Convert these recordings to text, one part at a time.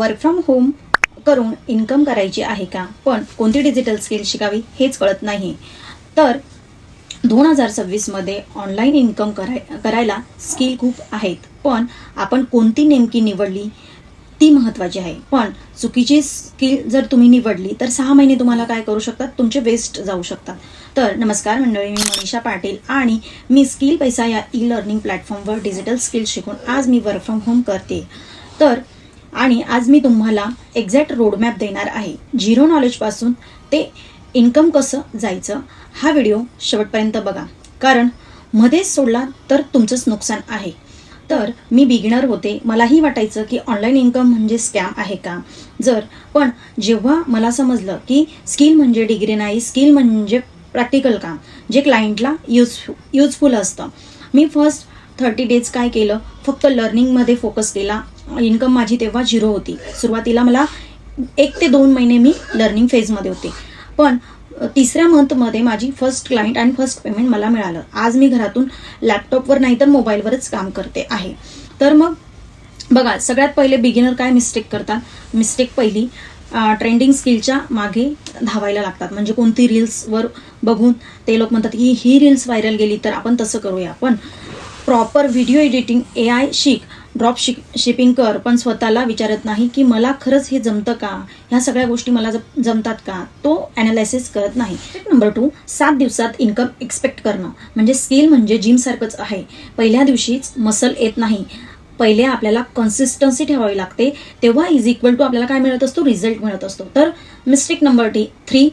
Work from home करून income करायची आहे का? पण कोणती डिजिटल स्किल शिकावी हेच कळत नाही. तर दोन हजार सव्वीसमध्ये ऑनलाईन इन्कम कराय करायला स्किल खूप आहेत. पण आपण कोणती नेमकी निवडली ती महत्त्वाची आहे. पण चुकीची स्किल जर तुम्ही निवडली तर सहा महिने तुम्हाला काय करू शकतात? तुमचे वेस्ट जाऊ शकतात. तर नमस्कार मंडळी मी मनीषा पाटील आणि मी स्किल पैसा या ई लर्निंग प्लॅटफॉर्मवर डिजिटल स्किल शिकून आज मी वर्क फ्रॉम होम करते. तर आणि आज मी तुम्हाला एक्झॅक्ट रोडमॅप देणार आहे. झिरो नॉलेजपासून ते इन्कम कसं जायचं हा व्हिडिओ शेवटपर्यंत बघा. कारण मध्येच सोडला तर तुमचंच नुकसान आहे. तर मी बिगिनर होते. मलाही वाटायचं की ऑनलाईन इन्कम म्हणजे स्कॅम आहे का? जर पण जेव्हा मला समजलं की स्किल म्हणजे डिग्री नाही स्किल म्हणजे प्रॅक्टिकल काम जे क्लायंटला यूज युजफुल असतं. मी फर्स्ट थर्टी डेज काय केलं? फक्त लर्निंगमध्ये फोकस केला. इन्कम माझी तेव्हा झिरो होती. सुरुवातीला मला एक ते दोन महिने मी लर्निंग फेजमध्ये होते. पण तिसऱ्या मंथमध्ये माझी फर्स्ट क्लायंट आणि फर्स्ट पेमेंट मला मिळालं. आज मी घरातून लॅपटॉपवर नाही तर मोबाईलवरच काम करते आहे. तर मग बघा सगळ्यात पहिले बिगिनर काय मिस्टेक करतात? मिस्टेक पहिली ट्रेंडिंग स्किलच्या मागे धावायला लागतात. म्हणजे कोणती रील्सवर बघून ते लोक म्हणतात की ही रील्स व्हायरल गेली तर आपण तसं करूया. पण proper video editing A I शिक ड्रॉप शिक शिपिंग कर पण स्वतःला विचारत नाही की मला खरंच हे जमतं का? ह्या सगळ्या गोष्टी मला जमतात का? तो ॲनालायसिस करत नाही. नंबर टू सात दिवसात इन्कम एक्सपेक्ट करणं. म्हणजे स्किल म्हणजे जिमसारखंच आहे. पहिल्या दिवशीच मसल येत नाही. पहिले आपल्याला कन्सिस्टन्सी ठेवावी लागते. तेव्हा इज इक्वल टू आपल्याला काय मिळत असतो? रिझल्ट मिळत असतो. तर mistake number T three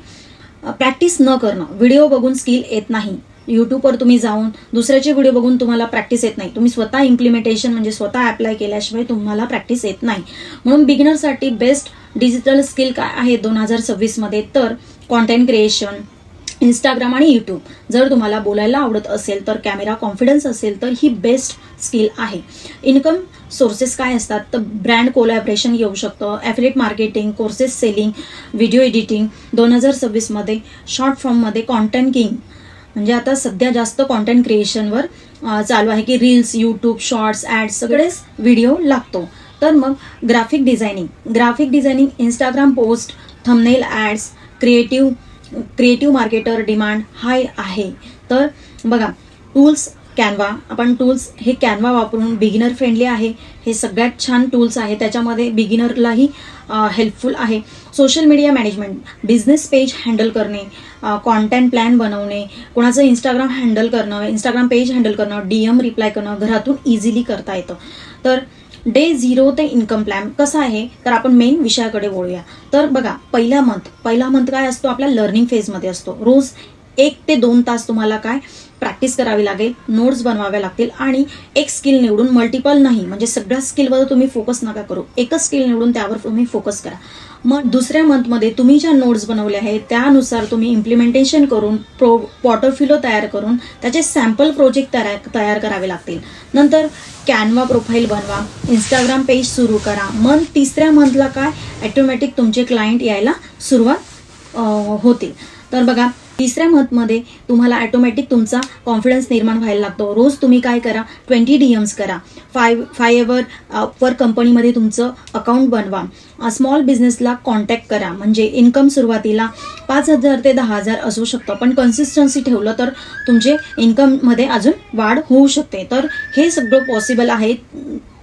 practice न करणं. व्हिडिओ बघून स्किल येत नाही. यूट्यूबवर तुम्ही जाऊन दुसऱ्याचे व्हिडिओ बघून तुम्हाला प्रॅक्टिस येत नाही. तुम्ही स्वतः इम्प्लिमेंटेशन म्हणजे स्वतः अप्लाय केल्याशिवाय तुम्हाला प्रॅक्टिस येत नाही. म्हणून बिगिनरसाठी बेस्ट डिजिटल स्किल काय आहे दोन हजार सव्वीसमध्ये? तर कॉन्टेंट क्रिएशन इंस्टाग्राम आणि यूट्यूब जर तुम्हाला बोलायला आवडत असेल तर कॅमेरा कॉन्फिडन्स असेल तर ही बेस्ट स्किल आहे. इन्कम सोर्सेस काय असतात? तर ब्रँड कोलॅबरेशन येऊ शकतं affiliate marketing courses selling video editing दोन हजार सव्वीसमध्ये शॉर्ट फॉर्ममध्ये कॉन्टेंट किंग म्हणजे आता सध्या जास्त कॉन्टेंट क्रिएशनवर चालू आहे की रील्स यूट्यूब शॉर्ट्स ॲड सगळेच व्हिडिओ लागतो. तर मग graphic designing graphic designing Instagram post thumbnail ads creative creative marketer demand high आहे. तर बघा टूल्स कॅनवा आपण टूल्स हे कॅनवा वापरून बिगिनर फ्रेंडली आहे. हे सगळ्यात छान टूल्स आहे. त्याच्यामध्ये बिगिनरलाही हेल्पफुल आहे. Social media management business page handle करणे कॉन्टेंट प्लॅन बनवणे कोणाचं इंस्टाग्राम हँडल करणं इंस्टाग्राम पेज हँडल करणं डी एम रिप्लाय करणं घरातून इझिली करता येतं. तर डे झिरो ते इन्कम प्लॅन कसं आहे? तर आपण मेन विषयाकडे वळूया. तर बघा पहिला मंथ पहिला मंथ काय असतो? आपल्या लर्निंग फेजमध्ये असतो. रोज एक ते दोन तास तुम्हाला काय? प्रॅक्टिस करावी लागेल नोट्स बनवाव्या लागतील आणि एक स्किल निवडून मल्टिपल नाही म्हणजे सगळ्या स्किलवर तुम्ही फोकस नका करू. एकच स्किल निवडून त्यावर तुम्ही फोकस करा. मग दुसऱ्या मंथमध्ये तुम्ही ज्या नोट्स बनवल्या आहेत त्यानुसार तुम्ही इम्प्लिमेंटेशन करून प्रो पॉटरफिलो तयार करून त्याचे सॅम्पल प्रोजेक्ट तयार तयार करावे लागतील. नंतर कॅनवा प्रोफाईल बनवा इंस्टाग्राम पेज सुरू करा. मग तिसऱ्या मंथला काय ॲटोमॅटिक तुमचे क्लायंट यायला सुरुवात होतील. तर बघा तिसऱ्या मंथमध्ये तुम्हाला ॲटोमॅटिक तुमचा कॉन्फिडन्स निर्माण व्हायला लागतो. रोज तुम्ही काय करा? ट्वेंटी डी एम्स करा. फाय फाय एवर पर कंपनीमध्ये तुमचं अकाउंट बनवा. स्मॉल बिझनेसला कॉन्टॅक्ट करा. म्हणजे इन्कम सुरुवातीला पाच हजार ते दहा हजार असू शकतं. पण कन्सिस्टन्सी ठेवलं तर तुमचे इन्कममध्ये अजून वाढ होऊ शकते. तर हे सगळं पॉसिबल आहे.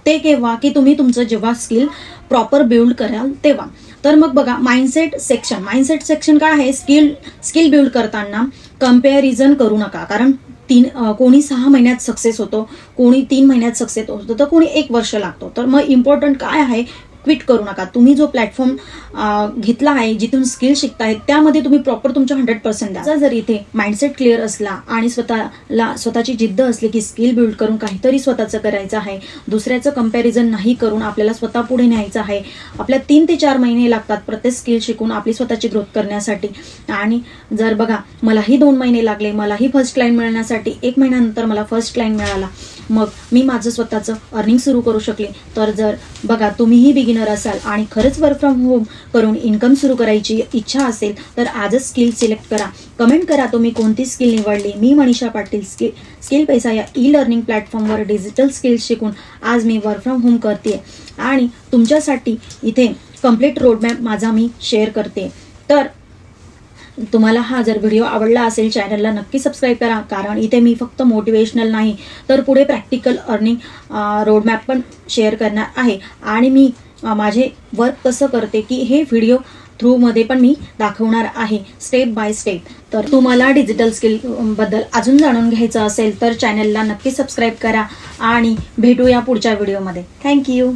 ते केव्हा? की तुम्ही तुमचं जेव्हा स्किल प्रॉपर बिल्ड कराल तेव्हा. तर मग बघा माइंडसेट सेक्शन माइंडसेट सेक्शन काय आहे? स्किल स्किल बिल्ड करताना कंपॅरिझन करू नका. कारण तीन कोणी सहा महिन्यात सक्सेस होतो कोणी तीन महिन्यात सक्सेस होतो तर कोणी एक वर्ष लागतो. तर मग इम्पॉर्टंट काय आहे? क्विट करू नका. तुम्ही जो प्लॅटफॉर्म घेतला आहे जिथून स्किल शिकताय त्यामध्ये तुम्ही प्रॉपर तुमच्या हंड्रेड पर्सेंट द्या. जर इथे माइंडसेट क्लिअर असला आणि स्वतःला स्वतःची जिद्द असली की स्किल बिल्ड करून काहीतरी स्वतःचं करायचं आहे दुसऱ्याचं कंपॅरिझन नाही करून आपल्याला स्वतः पुढे न्यायचं आहे आपल्या तीन ते चार महिने लागतात प्रत्येक स्किल शिकून आपली स्वतःची ग्रोथ करण्यासाठी. आणि जर बघा मलाही दोन महिने लागले मलाही फर्स्ट क्लायंट मिळण्यासाठी एक महिन्यानंतर मला फर्स्ट क्लायंट मिळाला मग मी माझं स्वतःचं अर्निंग सुरू करू शकले. तर जर बघा तुम्हीही बिगिनर असाल आणि खरंच वर्क फ्रॉम होम करून इन्कम सुरू करायची इच्छा असेल तर आजच स्किल सिलेक्ट करा. कमेंट करा तुम्ही कोणती स्किल निवडली. मी मनीषा पाटील स्किल स्किल पैसा या ई लर्निंग प्लॅटफॉर्मवर डिजिटल स्किल्स शिकून आज मी वर्क फ्रॉम होम करते. आणि तुमच्यासाठी इथे कंप्लीट रोडमॅप माझा मी शेअर करते. तर तुम्हाला हा जर व्हिडिओ आवडला असेल चॅनलला नक्की सबस्क्राईब करा कारण इथे मी फक्त मोटिवेशनल नाही तर पुढे प्रॅक्टिकल अर्निंग रोडमॅप पण शेअर करणार आहे. आणि मी माझे वर्क कसं करते की हे व्हिडिओ थ्रूमध्ये पण मी दाखवणार आहे स्टेप बाय स्टेप तर तुम्हाला डिजिटल स्किलबद्दल अजून जाणून घ्यायचं असेल तर चॅनलला नक्की सबस्क्राईब करा आणि भेटूया पुढच्या व्हिडिओमध्ये थँक्यू